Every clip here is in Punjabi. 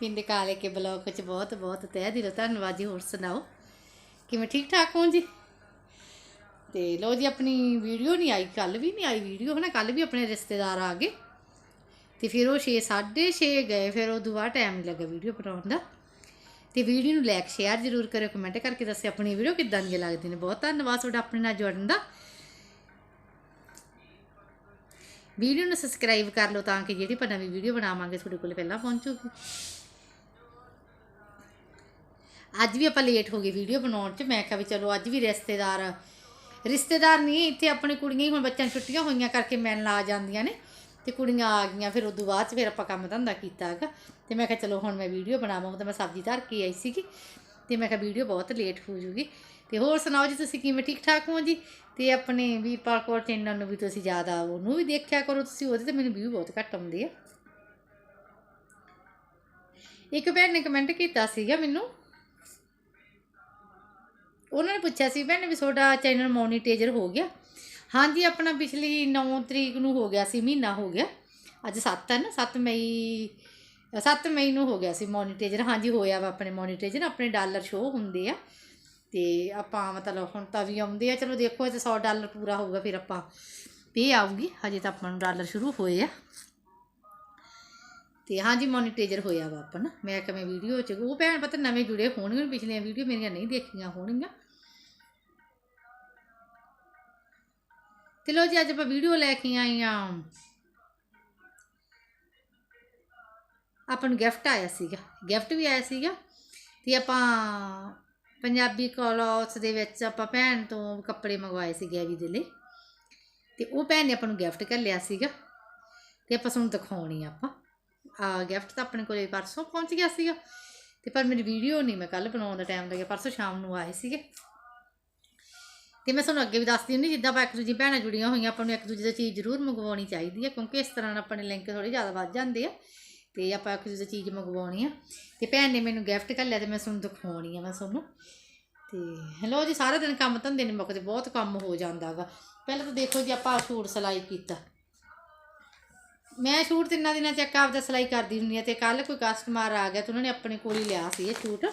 ਪਿੰਡ ਕਾਲੇ ਕੇ ਬਲੌਗ ਵਿੱਚ ਬਹੁਤ ਬਹੁਤ ਤਹਿ ਦਿਲੋਂ ਧੰਨਵਾਦ ਜੀ। ਹੋਰ ਸੁਣਾਓ? ਕਿਵੇਂ ਠੀਕ ਠਾਕ ਹੋ ਜੀ? ਤੇ ਲੋ ਜੀ, ਆਪਣੀ ਵੀਡੀਓ ਨਹੀਂ ਆਈ ਕੱਲ ਵੀ ਨਹੀਂ ਆਈ ਵੀਡੀਓ, ਹਨਾ? ਕੱਲ ਵੀ ਆਪਣੇ ਰਿਸ਼ਤੇਦਾਰ ਆ ਗਏ। ਤੇ ਫਿਰ ਉਹ 6 6:30 ਗਏ, ਫਿਰ ਉਹ ਦੁਬਾਰਾ ਟਾਈਮ ਨਹੀਂ ਲੱਗਾ ਵੀਡੀਓ ਬਣਾਉਣ ਦਾ। ਤੇ ਵੀਡੀਓ ਨੂੰ ਲਾਈਕ ਸ਼ੇਅਰ ਜ਼ਰੂਰ ਕਰਿਓ ਕਮੈਂਟ ਕਰਕੇ ਦੱਸਿਓ ਆਪਣੀ ਵੀਡੀਓ ਕਿੱਦਾਂ ਦੀਆਂ ਲੱਗਦੀ ਨੇ। ਬਹੁਤ ਧੰਨਵਾਦ ਤੁਹਾਡਾ ਆਪਣੇ ਨਾਲ ਜੁੜਨ ਦਾ। ਵੀਡੀਓ ਨੂੰ ਸਬਸਕ੍ਰਾਈਬ ਕਰ ਲਓ ਤਾਂ ਕਿ ਜਿਹੜੀ ਆਪਾਂ ਨਵੀਂ ਵੀਡੀਓ ਬਣਾਵਾਂਗੇ, ਤੁਹਾਡੇ ਕੋਲ ਪਹਿਲਾਂ ਪਹੁੰਚੂਗੀ ਅੱਜ ਵੀ ਆਪਾਂ ਲੇਟ ਹੋ ਗਏ ਵੀਡੀਓ ਬਣਾਉਣ 'ਚ। ਮੈਂ ਕਿਹਾ ਵੀ ਚਲੋ ਅੱਜ ਵੀ ਰਿਸ਼ਤੇਦਾਰ ਰਿਸ਼ਤੇਦਾਰ ਨਹੀਂ, ਇੱਥੇ ਆਪਣੇ ਕੁੜੀਆਂ ਹੀ ਹੁਣ ਬੱਚਿਆਂ ਨੂੰ ਛੁੱਟੀਆਂ ਹੋਈਆਂ ਕਰਕੇ ਮਿਲਣ ਆ ਜਾਂਦੀਆਂ ਨੇ। ਤੇ ਕੁੜੀਆਂ ਆ ਗਈਆਂ, ਫਿਰ ਉਦੋਂ ਬਾਅਦ 'ਚ ਫਿਰ ਆਪਾਂ ਕੰਮ ਧੰਦਾ ਕੀਤਾ ਹੈਗਾ। ਤੇ ਮੈਂ ਕਿਹਾ ਚਲੋ ਹੁਣ ਮੈਂ ਵੀਡੀਓ ਬਣਾਵਾਂ ਤਾਂ ਮੈਂ ਸਬਜ਼ੀ ਧਰ ਕੇ ਆਈ ਸੀਗੀ। ਤੇ ਮੈਂ ਕਿਹਾ ਵੀਡੀਓ ਬਹੁਤ ਲੇਟ ਹੋ ਜੂਗੀ। ਤੇ ਹੋਰ ਸੁਣਾਓ ਜੀ ਤੁਸੀਂ ਕਿਵੇਂ, ਠੀਕ ਠਾਕ ਹੋ ਜੀ? ਤੇ ਆਪਣੇ ਵੀਰਪਾਲ ਕੌਰ ਚੈਨਲ ਨੂੰ ਵੀ ਤੁਸੀਂ ਜ਼ਿਆਦਾ ਉਹਨੂੰ ਵੀ ਦੇਖਿਆ ਕਰੋ ਤੁਸੀਂ, ਉਹਦੇ ਤੇ ਮੈਨੂੰ ਵਿਊ ਬਹੁਤ ਘੱਟ ਆਉਂਦੇ ਆ। ਇੱਕ ਭੈਣ ਨੇ ਕਮੈਂਟ ਕੀਤਾ ਸੀਗਾ ਮੈਨੂੰ ਉਹਨਾਂ ਨੇ ਪੁੱਛਿਆ ਸੀ ਭੈਣ ਵੀ ਤੁਹਾਡਾ ਚੈਨਲ ਮੋਨੀਟਾਈਜ਼ਰ ਹੋ ਗਿਆ। ਹਾਂਜੀ, ਆਪਣਾ ਪਿਛਲੀ 9 ਤਰੀਕ ਨੂੰ ਹੋ ਗਿਆ ਸੀ, ਮਹੀਨਾ ਹੋ ਗਿਆ। ਅੱਜ 7 ਹੈ ਨਾ 7 ਮਈ 7 ਮਈ ਨੂੰ ਹੋ ਗਿਆ ਸੀ ਮੋਨੀਟਾਈਜ਼ਰ ਹਾਂਜੀ, ਹੋਇਆ ਵਾ ਆਪਣੇ ਮੋਨੀਟਾਈਜ਼ਰ ਆਪਣੇ ਡਾਲਰ ਸ਼ੋ ਹੁੰਦੇ ਆ। ਤੇ ਆਪਾਂ ਮਤਲਬ ਹੁਣ ਤਾਂ ਵੀ ਆਉਂਦੇ ਆ। ਚਲੋ ਦੇਖੋ ਇਹ 100 ਡਾਲਰ ਪੂਰਾ ਹੋਊਗਾ, ਫਿਰ ਆਪਾਂ ਪੇ ਆਊਗੀ। ਹਜੇ ਤਾਂ ਆਪਾਂ ਨੂੰ ਡਾਲਰ ਸ਼ੁਰੂ ਹੋਏ ਆ। ਤੇ ਹਾਂਜੀ ਮੋਨੀਟਾਈਜ਼ਰ ਹੋਇਆ ਵਾ ਆਪਣਾ। ਮੈਂ ਕਿਵੇਂ ਵੀਡੀਓ ਚ, ਉਹ ਭੈਣ ਪਤਾ ਨਵੇਂ ਜੁੜੇ ਹੋਣਗੇ, ਪਿਛਲੀਆਂ ਵੀਡੀਓ ਮੇਰੀਆਂ ਨਹੀਂ ਦੇਖੀਆਂ ਹੋਣਗੀਆਂ। ਤੇ ਲੋ ਜੀ, ਅੱਜ ਆਪਾਂ ਵੀਡੀਓ ਲੈ ਕੇ ਆਈ ਆ ਆਪਾਂ ਨੂੰ ਗਿਫਟ ਆਇਆ ਸੀਗਾ। ਗਿਫਟ ਵੀ ਆਇਆ ਸੀਗਾ ਤੇ ਆਪਾਂ ਪੰਜਾਬੀ ਕਲੌਥ ਦੇ ਵਿੱਚ ਆਪਾਂ ਭੈਣ ਤੋਂ ਕੱਪੜੇ ਮੰਗਵਾਏ ਸੀ ਗੈਵੀ ਦੇ ਲਈ। ਤੇ ਉਹ ਭੈਣ ਨੇ ਆਪਾਂ ਨੂੰ ਗਿਫਟ ਕਰ ਲਿਆ ਸੀਗਾ। ਤੇ ਆਪਾਂ ਤੁਹਾਨੂੰ ਦਿਖਾਉਣੀ ਆ ਆਪਾਂ। ਗਿਫਟ ਤਾਂ ਆਪਣੇ ਕੋਲੇ ਪਰਸੋਂ ਪਹੁੰਚ ਗਿਆ ਸੀਗਾ। ਤੇ ਪਰ ਮੇਰੀ ਵੀਡੀਓ ਨਹੀਂ ਮੈਂ ਕੱਲ ਬਣਾਉਣ ਦਾ ਟਾਈਮ ਲੱਗਿਆ, ਪਰਸੋਂ ਸ਼ਾਮ ਨੂੰ ਆਏ ਸੀਗੇ। ਤੇ ਮੈਂ ਤੁਹਾਨੂੰ ਅੱਗੇ ਵੀ ਦੱਸਦੀ ਹੁੰਦੀ, ਜਿੱਦਾਂ ਆਪਾਂ ਇੱਕ ਦੂਜੀ ਭੈਣਾਂ ਜੁੜੀਆਂ ਹੋਈਆਂ, ਆਪਾਂ ਨੂੰ ਇੱਕ ਦੂਜੇ ਦੀ ਚੀਜ਼ ਜ਼ਰੂਰ ਮੰਗਵਾਉਣੀ ਚਾਹੀਦੀ ਹੈ ਕਿਉਂਕਿ ਇਸ ਤਰ੍ਹਾਂ ਨਾਲ ਆਪਣੇ ਲਿੰਕ ਥੋੜੇ ਜ਼ਿਆਦਾ ਵੱਧ ਜਾਂਦੇ ਆ। ਤੇ ਆਪਾਂ ਇੱਕ ਦੂਜੇ ਦੀ ਚੀਜ਼ ਮੰਗਵਾਉਣੀ ਆ। ਤੇ ਭੈਣ ਨੇ ਮੈਨੂੰ ਗਿਫਟ ਕਰ ਲਿਆ ਤੇ ਮੈਂ ਤੁਹਾਨੂੰ ਦਿਖਾਉਣੀ ਆ ਮੈਂ ਤੁਹਾਨੂੰ। ਤੇ ਹੈਲੋ ਜੀ, ਸਾਰਾ ਦਿਨ ਕੰਮ ਧੰਦੇ ਨੇ, ਮੁੱਕਦੇ, ਬਹੁਤ ਕੰਮ ਹੋ ਜਾਂਦਾਗਾ ਪਹਿਲਾਂ ਤਾਂ ਦੇਖੋ ਜੀ, ਆਪਾਂ ਸੂਟ ਸਿਲਾਈ ਕੀਤਾ। ਮੈਂ ਸ਼ੂਟ ਤਿੰਨਾਂ ਦਿਨਾਂ ਚੱਕ ਆਪਦਾ ਸਿਲਾਈ ਕਰਦੀ ਹੁੰਦੀ ਆ ਤੇ ਕੱਲ ਕੋਈ ਕਸਟਮਰ ਆ ਗਿਆ ਤੇ ਉਹਨਾਂ ਨੇ ਆਪਣੇ ਕੋਲ ਹੀ ਲਿਆ ਸੀ ਇਹ ਸ਼ੂਟ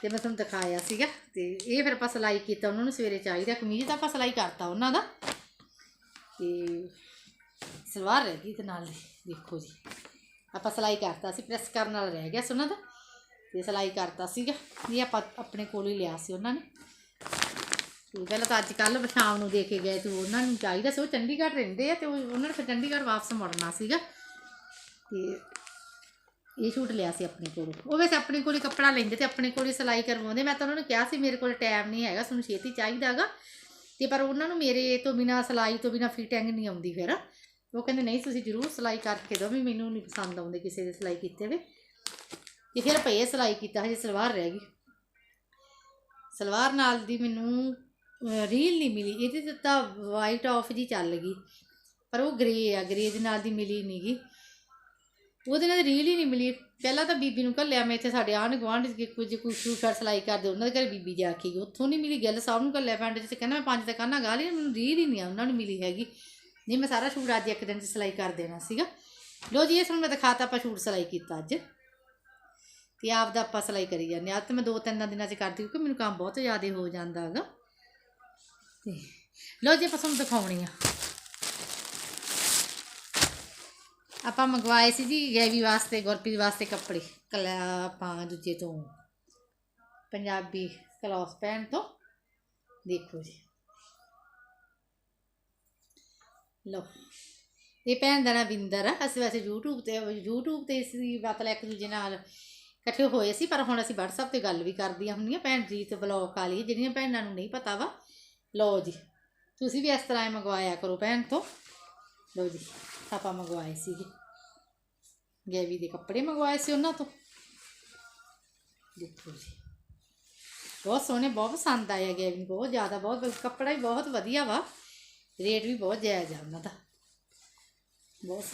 ਤੇ ਮੈਂ ਤੁਹਾਨੂੰ ਦਿਖਾਇਆ ਸੀਗਾ ਤੇ ਇਹ ਫਿਰ ਆਪਾਂ ਸਿਲਾਈ ਕੀਤਾ, ਉਹਨਾਂ ਨੂੰ ਸਵੇਰੇ ਚਾਹੀਦਾ ਕਮੀਜ਼ ਤਾਂ ਆਪਾਂ ਸਿਲਾਈ ਕਰਤਾ ਉਹਨਾਂ ਦਾ। ਤੇ ਸਲਵਾਰ ਰਹਿ ਗਈ ਤੇ ਨਾਲ ਦੇਖੋ ਜੀ, ਆਪਾਂ ਸਿਲਾਈ ਕਰਤਾ ਸੀ ਪ੍ਰੈਸ ਕਰਨ ਨਾਲ ਰਹਿ ਗਿਆ ਸੀ ਉਹਨਾਂ ਦਾ ਤੇ ਸਿਲਾਈ ਕਰਤਾ ਸੀਗਾ, ਇਹ ਆਪਾਂ ਆਪਣੇ ਕੋਲ ਹੀ ਲਿਆ ਸੀ ਉਹਨਾਂ ਨੇ। ਪਹਿਲਾਂ ਤਾਂ ਅੱਜ ਕੱਲ ਸ਼ਾਮ ਨੂੰ ਦੇ ਕੇ ਗਏ ਤੇ ਉਹਨਾਂ ਨੂੰ ਚਾਹੀਦਾ ਸੀ, ਉਹ ਚੰਡੀਗੜ੍ਹ ਰਹਿੰਦੇ ਆ ਤੇ ਉਹ- ਉਹਨਾਂ ਨੇ ਫਿਰ ਚੰਡੀਗੜ੍ਹ ਵਾਪਸ ਮੁੜਨਾ ਸੀਗਾ ਤੇ ਇਹ ਸ਼ੂਟ ਲਿਆ ਸੀ ਆਪਣੇ ਕੋਲ। ਉਹ ਵੈਸੇ ਆਪਣੇ ਕੋਲ ਹੀ ਕੱਪੜਾ ਲੈਂਦੇ ਤੇ ਆਪਣੇ ਕੋਲ ਹੀ ਸਿਲਾਈ ਕਰਵਾਉਂਦੇ। ਮੈਂ ਤਾਂ ਉਹਨਾਂ ਨੂੰ ਕਿਹਾ ਸੀ, ਮੇਰੇ ਕੋਲ ਟਾਈਮ ਨਹੀਂ ਹੈਗਾ ਤੁਹਾਨੂੰ ਛੇਤੀ ਚਾਹੀਦਾਗਾ ਤੇ ਪਰ ਉਹਨਾਂ ਨੂੰ ਮੇਰੇ ਤੋਂ ਬਿਨਾ, ਸਿਲਾਈ ਤੋਂ ਬਿਨਾ ਫਿਟਿੰਗ ਨਹੀਂ ਆਉਂਦੀ ਫਿਰ। ਉਹ ਕਹਿੰਦੇ, ਨਹੀਂ, ਤੁਸੀਂ ਜ਼ਰੂਰ ਸਿਲਾਈ ਕਰਕੇ ਦਿਓ ਵੀ ਮੈਨੂੰ ਨਹੀਂ ਪਸੰਦ ਆਉਂਦੇ ਕਿਸੇ ਦੇ ਸਿਲਾਈ ਕੀਤੇ ਵੇ ਤੇ ਫਿਰ ਆਪਾਂ ਇਹ ਸਿਲਾਈ ਕੀਤਾ, ਹਜੇ ਸਲਵਾਰ ਰਹਿ ਗਈ। ਸਲਵਾਰ ਨਾਲ ਦੀ ਮੈਨੂੰ ਰੀਲ ਨਹੀਂ ਮਿਲੀ, ਇਹਦੇ ਤੇ ਤਾਂ ਵਾਈਟ ਆਫ ਜੀ ਚੱਲ ਗਈ। ਪਰ ਉਹ ਗ੍ਰੇ ਆ ਗ੍ਰੇ ਦੇ ਨਾਲ ਦੀ ਮਿਲੀ ਨਹੀਂ ਨਹੀਂਗੀ ਉਹਦੇ ਨਾਲ ਰੀਲ ਹੀ ਨਹੀਂ ਮਿਲੀ। ਪਹਿਲਾਂ ਤਾਂ ਬੀਬੀ ਨੂੰ ਘੱਲਿਆ, ਮੈਂ ਇੱਥੇ ਸਾਡੇ ਆਂਢ ਗੁਆਂਢ ਦੇ ਕੁਝ ਕੁਝ ਸ਼ੂਟਰ ਸਿਲਾਈ ਕਰਦੇ, ਉਹਨਾਂ ਦੇ ਘਰ ਬੀਬੀ ਜਾ ਕੇ ਗਈ। ਉੱਥੋਂ ਨਹੀਂ ਮਿਲੀ, ਗੱਲ ਸਾਹਿਬ ਨੂੰ ਘੱਲਿਆ ਪਿੰਡ 'ਚ ਕਹਿੰਦਾ ਮੈਂ ਪੰਜ ਤਾਂ ਦੁਕਾਨਾਂ ਗਾ ਲਈ ਮੈਨੂੰ ਰੀਲ ਹੀ ਨਹੀਂ ਆ, ਉਹਨਾਂ ਨੂੰ ਮਿਲੀ ਹੈਗੀ। ਨਹੀਂ, ਮੈਂ ਸਾਰਾ ਸ਼ੂਟ ਅੱਜ ਇੱਕ ਦਿਨ 'ਚ ਸਿਲਾਈ ਕਰ ਦੇਣਾ ਸੀਗਾ। ਲੋ ਜੀ ਇਹ ਤੁਹਾਨੂੰ ਮੈਂ ਦਿਖਾਤਾ ਆਪਾਂ ਸ਼ੂਟ ਸਿਲਾਈ ਕੀਤਾ ਅੱਜ। ਤੇ ਆਪ ਦਾ ਆਪਾਂ ਸਿਲਾਈ ਕਰੀ ਜਾਂਦੇ ਆ ਅੱਜ ਤਾਂ ਮੈਂ ਦੋ ਤਿੰਨ ਦਿਨਾਂ 'ਚ ਕਰਦੀ, ਕਿਉਂਕਿ ਮੈਨੂੰ ਕੰਮ ਬਹੁਤ ਜ਼ਿਆਦਾ ਹੋ ਜਾਂਦਾ ਹੈਗਾ। ਤੇ ਲੋ ਜੀ ਆਪਾਂ ਤੁਹਾਨੂੰ ਦਿਖਾਉਣੀ ਆ। ਆਪਾਂ ਮੰਗਵਾਏ ਸੀ ਜੀ ਗੈਵੀ ਵਾਸਤੇ, ਗੁਰਪ੍ਰੀਤ ਵਾਸਤੇ ਕੱਪੜੇ। ਕਲਾ ਆਪਾਂ ਦੂਜੇ ਤੋਂ ਪੰਜਾਬੀ ਕਲੌਥ ਪੈਣ ਤੋਂ। ਦੇਖੋ ਜੀ। ਲੋ ਇਹ ਭੈਣ ਦਾ ਨਾਂ ਵਿੰਦਰ ਆ। ਅਸੀਂ ਵੈਸੇ YouTube ਤੇ YouTube ਤੇ ਅਸੀਂ ਮਤਲਬ ਇੱਕ ਦੂਜੇ ਨਾਲ ਇਕੱਠੇ ਹੋਏ ਸੀ, ਪਰ ਹੁਣ ਅਸੀਂ WhatsApp ਤੇ ਗੱਲ ਵੀ ਕਰਦੀਆਂ ਹੁੰਦੀਆਂ। ਭੈਣ ਜੀ ਤੇ ਬਲੌਗ ਵਾਲੀ ਜਿਹੜੀਆਂ ਭੈਣਾਂ ਨੂੰ ਨਹੀਂ ਪਤਾ ਵਾ। ਲਓ ਜੀ, ਤੁਸੀਂ ਵੀ ਇਸ ਤਰ੍ਹਾਂ ਹੀ ਮੰਗਵਾਇਆ ਕਰੋ ਭੈਣ ਤੋਂ। ਲਓ ਜੀ, ਆਪਾਂ ਮੰਗਵਾਏ ਸੀਗੇ। ਗੈਵੀ ਦੇ ਕੱਪੜੇ ਮੰਗਵਾਏ ਸੀ ਉਹਨਾਂ ਤੋਂ। ਦੇਖੋ ਜੀ, ਬਹੁਤ ਸੋਹਣੇ, ਬਹੁਤ ਪਸੰਦ ਆਇਆ ਗੈਵੀ ਨੂੰ, ਬਹੁਤ ਜ਼ਿਆਦਾ, ਬਹੁਤ ਕੱਪੜਾ ਵੀ ਬਹੁਤ ਵਧੀਆ ਵਾ। ਰੇਟ ਵੀ ਬਹੁਤ ਜਾਇਜ਼ ਆ ਉਹਨਾਂ ਦਾ। ਬਹੁਤ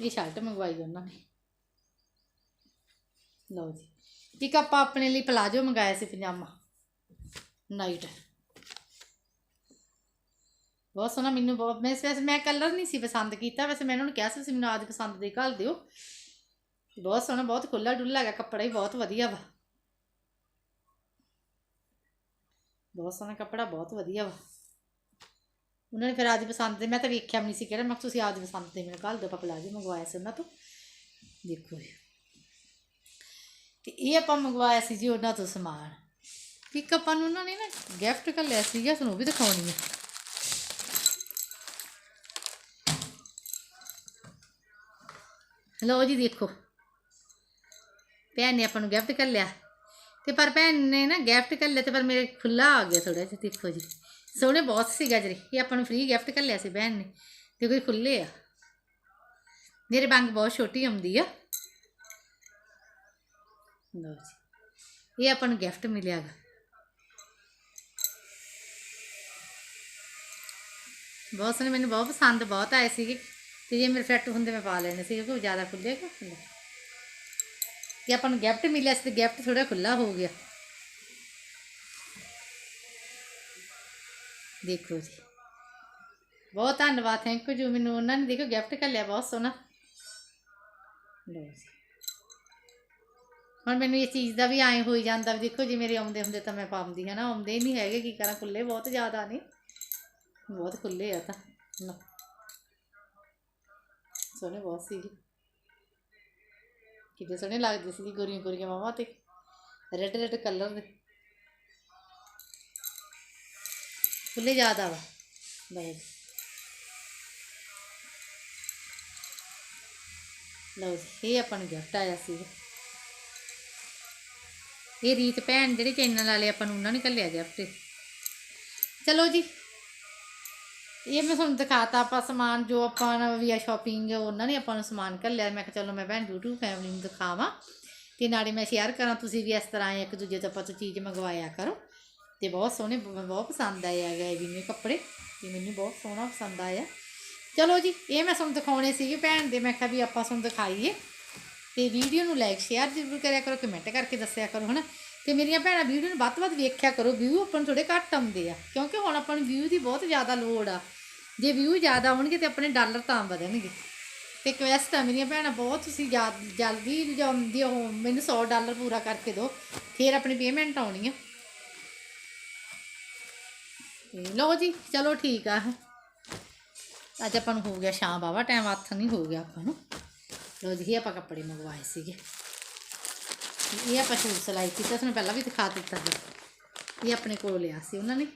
ਇਹ ਸ਼ਰਟ ਮੰਗਵਾਈ ਉਹਨਾਂ ਨੇ। ਲਓ ਜੀ, ਇੱਕ ਆਪਾਂ ਆਪਣੇ ਲਈ ਪਲਾਜੋ ਮੰਗਾਇਆ ਸੀ ਪਜਾਮਾ। ਨਾਈਟ। ਬਹੁਤ ਸੋਹਣਾ ਮੈਨੂੰ ਬਹੁਤ ਮੈਂ ਵੈਸੇ ਮੈਂ ਕਲਰ ਨਹੀਂ ਸੀ ਪਸੰਦ ਕੀਤਾ। ਵੈਸੇ ਮੈਂ ਉਹਨਾਂ ਨੂੰ ਕਿਹਾ ਸੀ, ਤੁਸੀਂ ਮੈਨੂੰ ਆਜ ਪਸੰਦ ਦੇ ਘੱਲ ਦਿਓ। ਬਹੁਤ ਸੋਹਣਾ, ਬਹੁਤ ਖੁੱਲਾ ਡੁੱਲਾ ਹੈਗਾ, ਕੱਪੜਾ ਹੀ ਬਹੁਤ ਵਧੀਆ ਵਾ। ਬਹੁਤ ਸੋਹਣਾ ਕੱਪੜਾ, ਬਹੁਤ ਵਧੀਆ ਵਾ। ਉਹਨਾਂ ਨੇ ਫਿਰ ਆਜ ਪਸੰਦ ਦੇ ਮੈਂ ਤਾਂ ਵੇਖਿਆ ਵੀ ਨਹੀਂ ਸੀ ਕਿਹੜਾ। ਮੈਂ ਕਿਹਾ ਤੁਸੀਂ ਆਜ ਪਸੰਦ ਦੇ ਮੈਨੂੰ ਕੱਲ ਦੋ ਪਪਲਾਜੋ ਮੰਗਵਾਇਆ ਸੀ ਉਹਨਾਂ ਤੋਂ। ਦੇਖੋ ਜੀ। ਤੇ ਇਹ ਆਪਾਂ ਮੰਗਵਾਇਆ ਸੀ ਜੀ ਉਹਨਾਂ ਤੋਂ ਸਮਾਨ। ਇੱਕ ਆਪਾਂ ਨੂੰ ਉਹਨਾਂ ਨੇ ਨਾ ਗਿਫਟ ਕਰ ਲਿਆ ਸੀਗਾ, ਤੁਹਾਨੂੰ ਉਹ ਵੀ ਦਿਖਾਉਣੀ ਹੈ ਲਓ ਜੀ ਦੇਖੋ। ਭੈਣ ਨੇ ਆਪਾਂ ਨੂੰ ਗਿਫਟ ਕਰ ਲਿਆ। ਤੇ ਪਰ ਭੈਣ ਨੇ ਨਾ ਗਿਫਟ ਕਰ ਲਿਆ ਤੇ ਪਰ ਮੇਰੇ ਖੁੱਲਾ ਆ ਗਿਆ ਥੋੜਾ ਜਿਹਾ, ਦੇਖੋ ਜੀ। ਸੋਹਣੇ ਬਹੁਤ ਸੀ ਗਜਰੇ ਇਹ ਆਪਾਂ ਨੂੰ ਫ੍ਰੀ ਗਿਫਟ ਕਰ ਲਿਆ ਸੀ ਭੈਣ ਨੇ। ਤੇ ਕੋਈ ਖੁੱਲੇ ਆ। ਮੇਰੇ ਬੰਗ ਬਹੁਤ ਛੋਟੀ ਆਉਂਦੀ ਆ। ਲਓ ਜੀ। ਇਹ ਆਪਾਂ ਨੂੰ ਗਿਫਟ ਮਿਲਿਆ ਬਹੁਤ ਸੋਹਣੇ, ਮੈਨੂੰ ਬਹੁਤ ਪਸੰਦ, ਬਹੁਤ ਆਏ ਸੀਗੇ। ਤੇ ਜੇ ਮੇਰੇ ਫੈਟ ਹੁੰਦੇ, ਮੈਂ ਪਾ ਲੈਣੇ ਸੀ ਕਿਉਂਕਿ ਜ਼ਿਆਦਾ ਖੁੱਲੇ ਕਿ ਖੁੱਲੇ ਤੇ ਆਪਾਂ ਨੂੰ ਗਿਫਟ ਮਿਲਿਆ ਸੀ, ਤੇ ਗਿਫਟ ਥੋੜਾ ਖੁੱਲਾ ਹੋ ਗਿਆ। ਦੇਖੋ ਜੀ। ਬਹੁਤ ਧੰਨਵਾਦ ਥੈਂਕ ਯੂ ਜੀ ਮੈਨੂੰ ਉਹਨਾਂ ਨੇ ਦੇਖੋ ਗਿਫਟ ਕਰ ਲਿਆ, ਬਹੁਤ ਸੋਹਣਾ। ਲਓ ਜੀ। ਹੁਣ ਮੈਨੂੰ ਇਹ ਚੀਜ਼ ਦਾ ਵੀ ਐਂ ਹੋਈ ਜਾਂਦਾ ਵੀ ਦੇਖੋ, ਜੇ ਮੇਰੇ ਆਉਂਦੇ ਹੁੰਦੇ ਤਾਂ ਮੈਂ ਪਾਉਂਦੀ ਹੈ ਨਾ ਆਉਂਦੇ ਨਹੀਂ ਹੈਗੇ, ਕੀ ਕਰਾਂ? ਖੁੱਲੇ ਬਹੁਤ ਜ਼ਿਆਦਾ ਨੇ। ਬਹੁਤ ਖੁੱਲੇ ਆ ਤਾਂ ਸੋਹਣੇ ਬਹੁਤ ਸੀ ਕਿਤੇ ਸੋਹਣੇ ਲੱਗਦੇ ਸੀ ਗੋਰੀਆਂ ਗੋਰੀਆਂ ਮਾਵਾਂ ਤੇ ਰੈੱਡ ਰੈੱਡ ਕਲਰ ਦੇ ਖੁੱਲੇ ਜ਼ਿਆਦਾ ਵਾ ਲਓ ਜੀ ਲਓ ਇਹ ਆਪਾਂ ਨੂੰ ਗਿਫਟ ਆਇਆ ਸੀ ਇਹ ਰੀਤ ਭੈਣ ਜਿਹੜੇ ਚੈਨਲ ਵਾਲੇ ਆਪਾਂ ਨੂੰ ਉਹਨਾਂ ਨੇ ਘੱਲਿਆ ਗਿਫਟ ਚਲੋ ਜੀ ਇਹ ਮੈਂ ਤੁਹਾਨੂੰ ਦਿਖਾਤਾ ਆਪਾਂ ਸਮਾਨ ਜੋ ਆਪਾਂ ਵੀ ਆ ਸ਼ਾਪਿੰਗ ਉਹਨਾਂ ਨੇ ਆਪਾਂ ਨੂੰ ਸਮਾਨ ਘੱਲਿਆ। ਮੈਂ ਕਿਹਾ ਚਲੋ ਮੈਂ ਭੈਣ YouTube ਫੈਮਿਲੀ ਨੂੰ ਦਿਖਾਵਾਂ ਤੇ ਨਾਲੇ ਮੈਂ ਸ਼ੇਅਰ ਕਰਾਂ, ਤੁਸੀਂ ਵੀ ਇਸ ਤਰ੍ਹਾਂ ਇੱਕ ਦੂਜੇ ਤੋਂ ਆਪਾਂ ਤੋਂ ਚੀਜ਼ ਮੰਗਵਾਇਆ ਕਰੋ। ਤੇ ਬਹੁਤ ਸੋਹਣੇ ਬਹੁਤ ਪਸੰਦ ਆਏ ਹੈਗੇ ਇਹ ਵੀ ਨੇ ਕੱਪੜੇ। ਤੇ ਮੈਨੂੰ ਬਹੁਤ ਸੋਹਣਾ ਪਸੰਦ ਆਇਆ। ਚਲੋ ਜੀ, ਇਹ ਮੈਂ ਤੁਹਾਨੂੰ ਦਿਖਾਉਣੇ ਸੀਗੇ ਭੈਣ ਦੇ। ਮੈਂ ਕਿਹਾ ਵੀ ਆਪਾਂ ਤੁਹਾਨੂੰ ਦਿਖਾਈਏ। ਤੇ ਵੀਡੀਓ ਨੂੰ ਲਾਈਕ ਸ਼ੇਅਰ ਜ਼ਰੂਰ ਕਰਿਆ ਕਰੋ ਕਮੈਂਟ ਕਰਕੇ ਦੱਸਿਆ ਕਰੋ, ਹਨਾ? ਤੇ ਮੇਰੀਆਂ ਭੈਣਾਂ ਵੀਡੀਓ ਨੂੰ ਵੱਧ ਤੋਂ ਵੱਧ ਵੇਖਿਆ ਕਰੋ। ਵਿਊ ਆਪਾਂ ਨੂੰ ਥੋੜੇ ਘੱਟ ਆਉਂਦੇ ਆ। ਕਿਉਂਕਿ ਹੁਣ ਆਪਾਂ ਨੂੰ ਵਿਊ ਦੀ ਬਹੁਤ ਜ਼ਿਆਦਾ ਲੋੜ ਆ। ਜੇ ਵਿਊ ਜ਼ਿਆਦਾ ਆਉਣਗੇ ਤੇ ਆਪਣੇ ਡਾਲਰ ਤਾਂ ਵਧਣਗੇ। ਤੇ ਕੁਐਸਟ ਆ ਮੇਰੀਆਂ ਭੈਣਾਂ, ਬਹੁਤ ਤੁਸੀਂ ਜਾ- ਜਲਦੀ ਜਾਂਦੀ ਹੋ, ਮੈਨੂੰ 100 ਡਾਲਰ ਪੂਰਾ ਕਰਕੇ ਦਿਓ, ਫਿਰ ਆਪਣੀ ਪੇਮੈਂਟ ਆਉਣੀ ਆ। ਲਓ ਜੀ, ਚਲੋ ਠੀਕ ਆ। ਅੱਜ ਆਪਾਂ ਨੂੰ ਹੋ ਗਿਆ ਸ਼ਾਮ ਬਾਵਾ ਟਾਈਮ ਹੱਥ ਨਹੀਂ ਹੋ ਗਿਆ ਆਪਾਂ ਨੂੰ। ਲੋ ਜੀ ਆਪਾਂ ਕੱਪੜੇ ਮੰਗਵਾਏ ਸੀਗੇ। ਇਹ ਆਪਾਂ ਸੂਟ ਸਿਲਾਈ ਕੀਤਾ, ਤੁਹਾਨੂੰ ਪਹਿਲਾਂ ਵੀ ਦਿਖਾ ਦਿੱਤਾ ਸੀ। ਇਹ ਆਪਣੇ ਕੋਲ ਲਿਆ ਸੀ ਉਹਨਾਂ ਨੇ।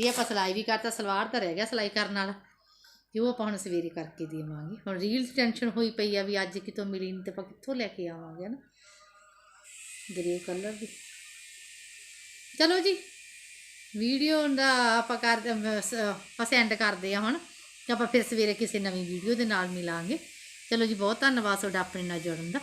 ਇਹ ਆਪਾਂ ਸਿਲਾਈ ਵੀ ਕਰਤਾ, ਸਲਵਾਰ ਤਾਂ ਰਹਿ ਗਿਆ ਸਿਲਾਈ ਕਰਨ ਨਾਲ ਤੇ ਉਹ ਆਪਾਂ ਹੁਣ ਸਵੇਰੇ ਕਰਕੇ ਦੇਵਾਂਗੇ। ਹੁਣ ਰੀਲ ਦੀ ਟੈਨਸ਼ਨ ਹੋਈ ਪਈ ਆ ਵੀ ਅੱਜ ਕਿਤੋਂ ਮਿਲੀ ਨਹੀਂ ਤੇ ਆਪਾਂ ਕਿੱਥੋਂ ਲੈ ਕੇ ਆਵਾਂਗੇ ਨਾ ਗ੍ਰੇ ਕਲਰ ਦੀ। ਚਲੋ ਜੀ ਵੀਡੀਓ ਦਾ ਆਪਾਂ ਕਰ ਆਪਾਂ ਸੈਂਡ ਕਰਦੇ ਆ ਹੁਣ। ਤੇ ਆਪਾਂ ਫਿਰ ਸਵੇਰੇ ਕਿਸੇ ਨਵੀਂ ਵੀਡੀਓ ਦੇ ਨਾਲ ਮਿਲਾਂਗੇ। ਚਲੋ ਜੀ, ਬਹੁਤ ਧੰਨਵਾਦ ਤੁਹਾਡਾ ਆਪਣੇ ਨਾਲ ਜੁੜਨ ਦਾ।